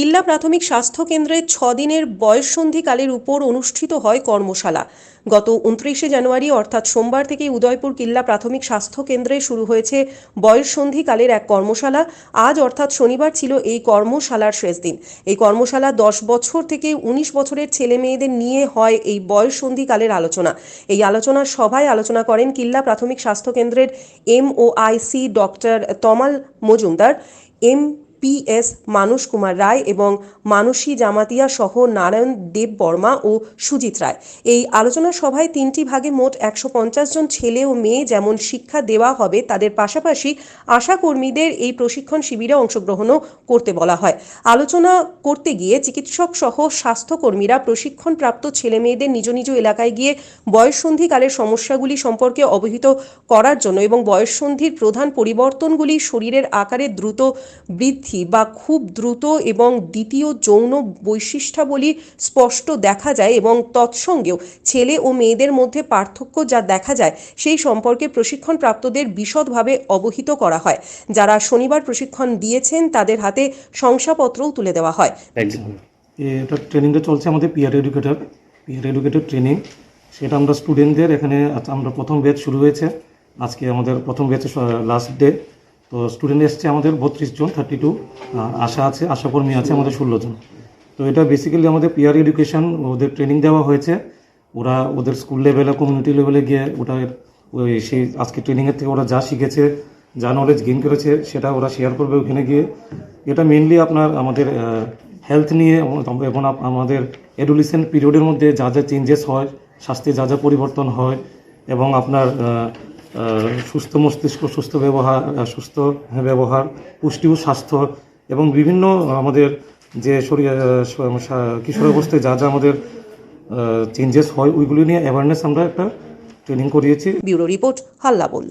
কিল্লা প্রাথমিক স্বাস্থ্য কেন্দ্রে ছদিনের বয়ঃসন্ধিকালের উপর অনুষ্ঠিত হয় কর্মশালা। গত উনত্রিশে জানুয়ারি, অর্থাৎ সোমবার থেকে উদয়পুর কিল্লা প্রাথমিক স্বাস্থ্য কেন্দ্রে শুরু হয়েছে বয়ঃসন্ধিকালের এক কর্মশালা। আজ, অর্থাৎ শনিবার, ছিল এই কর্মশালার শেষ দিন। এই কর্মশালা দশ বছর থেকে উনিশ বছরের ছেলে মেয়েদের নিয়ে হয় এই বয়ঃসন্ধিকালের আলোচনা। এই আলোচনার সভায় আলোচনা করেন কিল্লা প্রাথমিক স্বাস্থ্য কেন্দ্রের MOIC doctor Tamal Majumdar. M PS Manas Kumar Ray এবং মানসী জামাতিয়া সহ নারায়ণ দেব বর্মা ও সুজিত রায়। এই আলোচনা সভায় তিনটি ভাগে মোট একশো পঞ্চাশ জন ছেলে ও মেয়ে যেমন শিক্ষা দেওয়া হবে, তাদের পাশাপাশি আশা কর্মীদের এই প্রশিক্ষণ শিবিরে অংশগ্রহণও করতে বলা হয়। আলোচনা করতে গিয়ে চিকিৎসক সহ স্বাস্থ্যকর্মীরা প্রশিক্ষণপ্রাপ্ত ছেলে মেয়েদের নিজ নিজ এলাকায় গিয়ে বয়ঃসন্ধিকালের সমস্যাগুলি সম্পর্কে অবহিত করার জন্য এবং বয়ঃসন্ধির প্রধান পরিবর্তনগুলি শরীরের আকারে দ্রুত বৃদ্ধি বা খুব দ্রুত এবং দ্বিতীয় যৌন বৈশিষ্ট্যাবলী স্পষ্ট দেখা যায় এবং তৎসঙ্গেও ছেলে ও মেয়েদের মধ্যে পার্থক্য যা দেখা যায় সেই সম্পর্কে প্রশিক্ষণপ্রাপ্তদের বিশদভাবে অবহিত করা হয়। যারা শনিবার প্রশিক্ষণ দিয়েছেন তাদের হাতে শংসাপত্রও তুলে দেওয়া হয়। এটা ট্রেনিংটা চলছে আমাদের peer educator. Peer educator training. সেটা আমরা স্টুডেন্টদের এখানে আমরা প্রথম ব্যাচ শুরু হয়েছে। আজকে আমাদের প্রথম ব্যাচের লাস্ট ডে তো স্টুডেন্ট এসছে আমাদের বত্রিশ জন থার্টি টু আশা আছে, আশাকর্মী আছে আমাদের ষোলো জন। তো এটা বেসিক্যালি আমাদের পিয়ার এডুকেশন ওদের ট্রেনিং দেওয়া হয়েছে। ওরা ওদের স্কুল লেভেলে কমিউনিটি লেভেলে গিয়ে ওটা ওই সেই আজকে ট্রেনিংয়ের থেকে ওরা যা শিখেছে, যা নলেজ গেইন করেছে, সেটা ওরা শেয়ার করবে ওখানে গিয়ে। এটা মেনলি আপনার আমাদের হেলথ নিয়ে এবং- আমাদের এডুলিসেন্ট পিরিয়ডের মধ্যে যা যা চেঞ্জেস হয়, স্বাস্থ্যে যা যা পরিবর্তন হয় এবং আপনার সুস্থ মস্তিষ্ক, সুস্থ ব্যবহার সুস্থ ব্যবহার, পুষ্টি ও স্বাস্থ্য এবং বিভিন্ন আমাদের যে শরীর কিশোর অবস্থায় যা যা আমাদের চেঞ্জেস হয়, ওইগুলি নিয়ে অ্যাওয়ারনেস আমরা একটা ট্রেনিং করিয়েছি। ব্যুরো রিপোর্ট হাল্লা বল